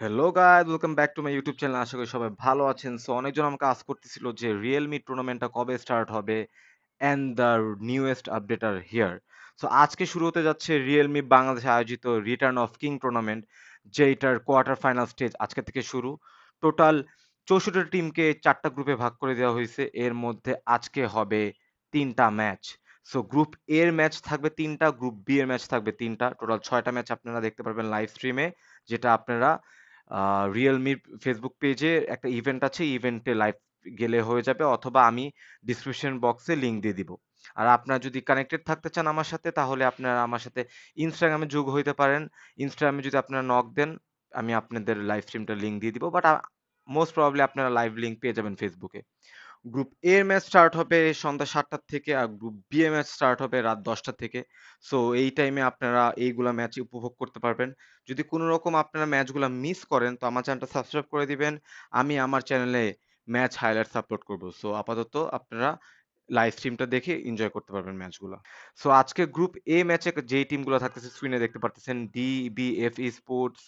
Hello guys welcome back to my YouTube channel আশা করি সবাই ভালো আছেন। সো অনেকজন আমাকে আস করতেছিল যে রিয়েলমি টুর্নামেন্টটা কবে স্টার্ট হবে and the newest update are here so আজকে শুরু হতে যাচ্ছে রিয়েলমি বাংলাদেশে আয়োজিত রিটার্ন অফ কিং টুর্নামেন্ট যেটার কোয়ার্টার ফাইনাল স্টেজ আজকে থেকে শুরু। টোটাল চৌষট্টি টিমকে চারটা গ্রুপে ভাগ করে দেওয়া হয়েছে। এর মধ্যে আজকে হবে তিনটা ম্যাচ সো গ্রুপ এর ম্যাচ থাকবে তিনটা গ্রুপ বি এর ম্যাচ থাকবে তিনটা। টোটাল ছয়টা ম্যাচ আপনারা দেখতে পারবেন লাইভ স্ট্রিমে যেটা আপনারা রিয়েলমির ফেসবুক পেজে একটা ইভেন্ট আছে ইভেন্টে লাইভ গেলে হয়ে যাবে অথবা আমি ডিসক্রিপশন বক্সে লিঙ্ক দিয়ে দিব। আর আপনারা যদি কানেক্টেড থাকতে চান আমার সাথে, তাহলে আপনারা আমার সাথে ইনস্টাগ্রামে যোগ হইতে পারেন। ইনস্টাগ্রামে যদি আপনারা নক দেন, আমি আপনাদের লাইভ স্ট্রিমটা লিঙ্ক দিয়ে দিব। বাট মোস্ট প্রবাবলি আপনারা লাইভ লিঙ্ক পেয়ে যাবেন ফেসবুকে গ্রুপ এ এর ম্যাচ স্টার্ট হবে সন্ধ্যা সাতটার থেকে আর গ্রুপ বি এর ম্যাচ স্টার্ট হবে রাত দশটা থেকে। সো এই টাইমে আপনারা এইগুলা ম্যাচ উপভোগ করতে পারবেন। যদি কোনো রকম আপনারা ম্যাচগুলো মিস করেন, তো আমার চ্যানেলটা সাবস্ক্রাইব করে দিবেন। আমি আমার চ্যানেলে ম্যাচ হাইলাইটস আপলোড করব। সো আপাতত আপনারা লাইভ স্ট্রিমটা দেখে এনজয় করতে পারবেন ম্যাচগুলো সো আজকে গ্রুপ এ ম্যাচে যেই টিমগুলো থাকতেছে স্ক্রিনে দেখতে পারতেছেন D B F E sports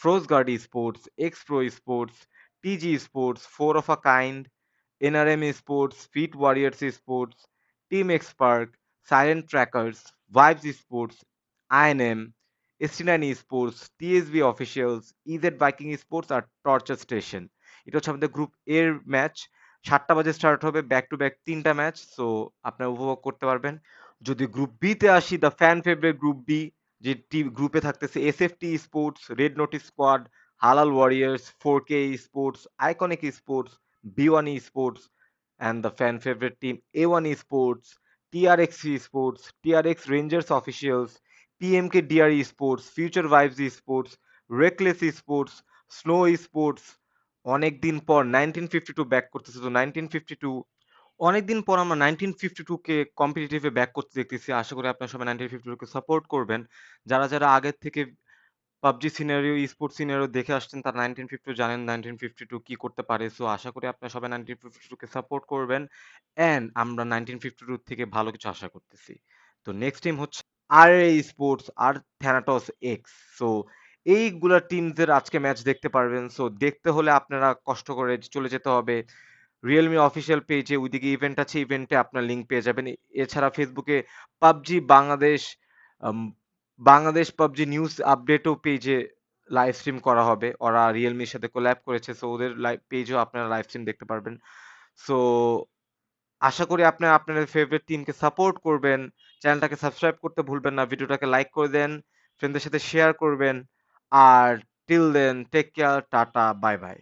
froze guard sports X pro sports TG sports four of a kind NRM Esports, Speed Warriors Esports, Team Xpark, Silent Trackers, Vibes Esports, INM, S9 Esports, TSB Officials, EZ Viking Esports আর torture station এটা হচ্ছে আমাদের group এর match সাতটা বাজে start হবে back to back তিনটা match so আপনারা উপভোগ করতে পারবেন। যদি গ্রুপ বিতে আসি the fan favourite group B যে টি গ্রুপে থাকতেছে S F T sports red notice squad হালাল warriors four K sports iconic sports B1 Esports, and the fan favorite team A1 Esports, TRX Esports, TRX Rangers Officials, PMK DR Esports, Future Vibes Esports, Reckless Esports, Snow Esports, অনেকদিন পর nineteen fifty to back করতেছে তো nineteen fifty two অনেকদিন পর আমরা nineteen fifty two কে কম্পিটিটিভে back করতে দেখতেছি আশা করি আপনারা সবাই নাইনটিন ফিফটি টু কে সাপোর্ট করবেন যারা যারা আগের থেকে পাবজি সিনারিও স্পোর্টস সিনারিও দেখে আসছেন, তারা নাইনটিন ফিফটি জানেন নাইনটিন ফিফটি টু কি করতে পারে। সো আশা করি আপনারা সবাই নাইনটিন ফিফটি টুকে সাপোর্ট করবেন অ্যান্ড আমরা নাইনটিন ফিফটি টু থেকে ভালো কিছু আশা করতেছি। তো নেক্সট টিম হচ্ছে আর এ স্পোর্টস আর থ্যানাটস এক্স সো এইগুলা টিমদের আজকে ম্যাচ দেখতে পারবেন। সো দেখতে হলে আপনারা কষ্ট করে চলে যেতে হবে। রিয়েলমি অফিসিয়াল পেজে ওইদিকে ইভেন্ট আছে ইভেন্টে আপনার লিঙ্ক পেয়ে যাবেন। এছাড়া ফেসবুকে PUBG Bangladesh Bangladesh PUBG news আপডেটও পেজে লাইভ স্ট্রিম করা হবে। ওরা রিয়েলমির সাথে কোল্যাব করেছে সো ওদের লাইভ পেজেও আপনারা লাইভ স্ট্রিম দেখতে পারবেন। সো আশা করি আপনারা আপনাদের ফেভারিট টিমকে সাপোর্ট করবেন। চ্যানেলটাকে সাবস্ক্রাইব করতে ভুলবেন না, ভিডিওটাকে লাইক করে দেন ফ্রেন্ডদের সাথে শেয়ার করবেন। আর till then take care tata bye bye